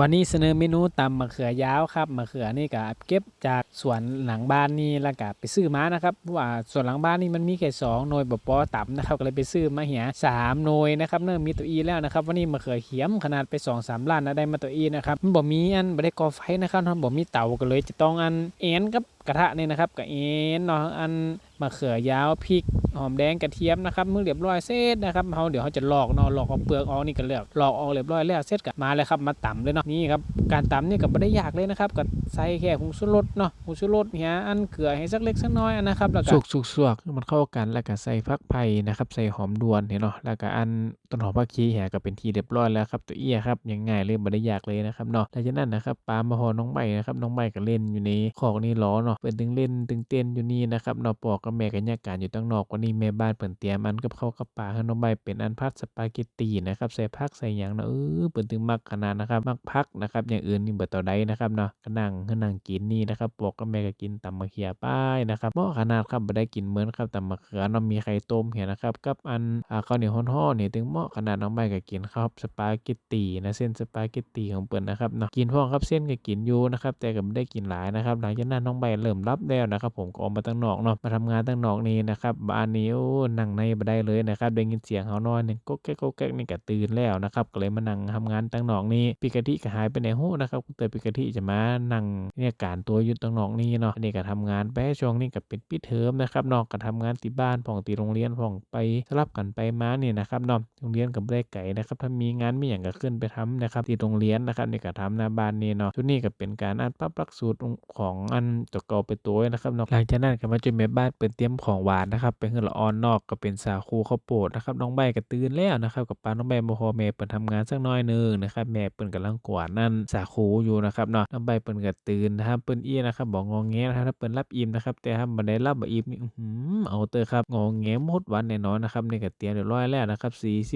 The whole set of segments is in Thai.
วันนี้เสนอเมนูตำมะเขือยาวครับมะเขือนี่ก็เก็บจากสวนหลังบ้านนี่แล้วก็ไปซื้อมานะครับเพราะว่าสวนหลังบ้านนี่มันมีแค่สองหน่วยบบปอตำนะครับก็เลยไปซื้อมาเหียสามหน่วยนะครับเริ่มมีตัวอีแล้วนะครับวันนี้มะเขือเขียมขนาดไปสองสามล้านนะได้มาตัวอีนะครับมันบ่มีอันบ่ได้ก่อไฟนะครับมันบ่มีเตาก็เลยจะต้องอันเอ็นกับ กระทะนี่นะครับกับเอ็นเนาะอันมะเขือยาวพริกหอมแดงกระเทียมนะครับมือเรียบร้อยเสร็จนะครับเขาเดี๋ยวเขาจะหลอกเนาะลอกเอาเปลือกออกนี่ก็เลือกลอกออกเรียบร้อยแล้วเสร็จก็มาเลยครับมาตำเลยเนาะนี่ครับการตำนี่ก็ไม่ได้ยากเลยนะครับก็ใส่แค่ผงชูรสเนาะผงชูรสเนี่ยอันเกลือให้สักเล็กสักน้อยนะครับแล้วก็สุกสุกสวกมันเข้ากันแล้วก็ใส่ฟักไผ่นะครับใส่หอมดวนเนาะแล้วก็อันต้นหอมผักชีเหียก็เป็นทีเรียบร้อยแล้วครับตัวเอี้ยครับยังง่ายเลยไม่ได้ยากเลยนะครับเนาะหลังจากนั้นนะครับปลามาหอน้องใบนะครับน้องใบก็เล่นอยู่ในคอกนี่ล้อเนาะเป็นตึงเล่นตึงเต้นอยู่นี่นะครับเนาะปอกกับแม่กันยาการอยู่ตั้งนอกวันนี้แม่บ้านเปิ่นเตรียมันกับข้าวกับปลาให้น้องใบเป็นอันพัดสปาเกตตีนะครับใส่ผักใส่หยังเนาะเออเปิ่นถึงมักขนาดนะครับมักพักนะครับอย่างอื่นนี่เบิดต่อใดนะครับเนาะก็นั่งก็นั่งกินนี่นะครับปอกกับแม่ก็กินตำมะเขือป้ายนะครับเหมาะขนาดครับบ่ได้กินเหมือนครับตำมะเขือเนาะมีไข่ต้มเหียนะครับกับอันอาข้าวเหนียวฮ้อนๆนี่ถึงเหมาะขนาดน้องใบก็กินครับสปาเกตตีนะเส้นสปาเกตตีของเปิ่นนะครับเนาะกินพร้อครับเส้นก็กินอยู่นะครับแต่ก็ไม่ได้กินหลายนะครับหลังจากนั้นน้องใบเริ่มรับแล้วนะครับ ผมก็ออกมาตั้งนอกเนาะมาทำงานตั้งนอกนี่นะครับบ้านนี้โอ้นั่งในบ่ได้เลยนะครับได้ยินเสียงเขานอนหนึ่งก็แก๊กก็แก๊กนี่ก็ตื่นแล้วนะครับก็เลยมานั่งทำงานตั้งนอกนี่ปิกะทิก็หายไปไหนโหนะครับเตยปิกะทิจะมานั่งเนี่ยการตัวอยู่ตั้งนอกนี่เนาะอันนี้ก็ทำงานไปช่วงนี้ก็เป็นปิดเทอมนะครับนอกก็ทำงานที่บ้านผ่องตีโรงเรียนผ่องไปสลับกันไปมาเนี่ยนะครับเนาะโรงเรียนกับได้ไก่นะครับถ้ามีงานมีอย่างก็ขึ้นไปทำนะครับที่โรงเรียนนะครับนี่ก็ทำหน้าบ้านนี่เนาะทุนี้ก็เป็นการอัดปรับหลักสูตรของอันตัวเก่าไปตัวนะครับหลังจากนั้นก็มาจนแม่บ้านเปิดเตรียมของหวานนะครับเป็นเฮือละออนนอกก็เป็นสาคูข้าวโพดนะครับน้องใบก็ตื่นแล้วนะครับกับป้าน้องใบบ่พอแม่เปิดทำงานสักน้อยหนึงนะครับแม่เปิ้นกำลังกวาดนั่นสาคูอยู่นะครับเนาะน้องใบเปิ้นก็ตื่นนะครับเปิ้นเอี้ยนะครับบอกงอแงนะครับถ้าเปิ้นรับอิ่มนะครับแต่ถ้าบ่ได้รับอิ่มนี่อือเอาเตอครับงอแงหมดวันแน่นอนนะครับนี่ก็เตรียมเรียบร้อยแล้วนะครับ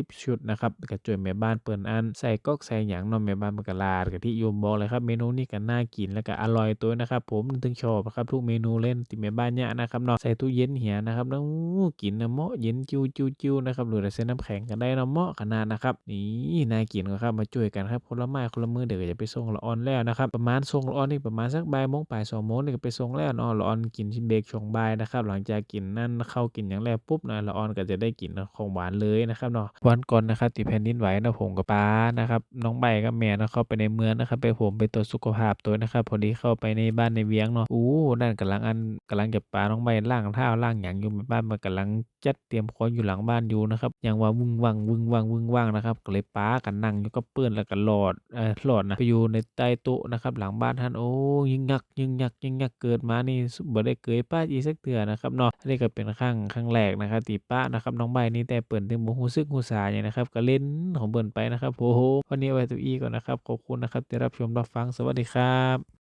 40 ชุดนะครับก็ช่วยแม่บ้านเปิ้นอันใส่ก๊อกใส่หยังเนาะแม่บ้านมันก็ลาดกะทิโยมบอกเลยครับเมนูนี้ก็น่ากินแล้วก็อร่อยตัวนะครับผมถึงชอบนะครับทุกเมนูเล่นที่แม่บ้านเนี่ยนะครับเนาะใส่ตู้เย็นเหียนะครับแล้วอู้กินนะเมาะเย็นจิวๆๆนะครับหรือใส่น้ำแข็งก็ได้นะเมาะขนาดนะครับนี่น่ากินครับมาช่วยกันครับคนละไม้คนละมือเดี๋ยวจะไปส่งละออนแล้วนะครับประมาณส่งละออนนี่ประมาณสักบ่ายโมงบ่ายสองโมงนี่ก็ไปส่งแล้วเนาะละออนกินชิมเบกช่วงบ่ายนะครับหลังจากกินนั่นเข้ากินอย่างแรกปุ๊บนะละออนก็จะได้กินของหวานเลยนะครับเนาะวันก่อนนะครับที่แผ่นดินไหวนะผมกับป้านะครับน้องใบกับแม่นะเข้าไปในเมืองนะครับไปผมไปตรวจสุขภาพตัวนะครับพอดีเข้าไปในบ้านในเวียงเนาะอู้นั่นกำลังอันกำลังจะปาน้องใบล่างเท้าล่างหยังอยู่บ้านมันกำลังจัดเตรียมของอยู่หลังบ้านอยู่นะครับอย่างว่าวุ่งวังวุ่งวังวุ่งวังนะครับก็เลยป้ากันนั่งอยู่กับเปื้อนแล้วก็หลอดเออหลอดนะไปอยู่ในใต้โต๊ะนะครับ หลังบ้านท่านโอ้ยิงยักยิงยักยิงยักเกิดมานี่บ่ได้เกยป้าอีสักเถื่อนะครับเนาะอันนี้ก็เป็นครั้งครั้งแรกนะครับที่ป้านะครับน้องใบนี่แต่เปิ่นถึงบ่ฮู้สึกฮู้สาหยังนะครับก็เล่นของเปิ่นไปนะครับโอ้โหวันนี้เอาไว้ตัวอีก่อนนะครับขอบคุณนะครับที่รับชมรับฟังสวัสดีครับ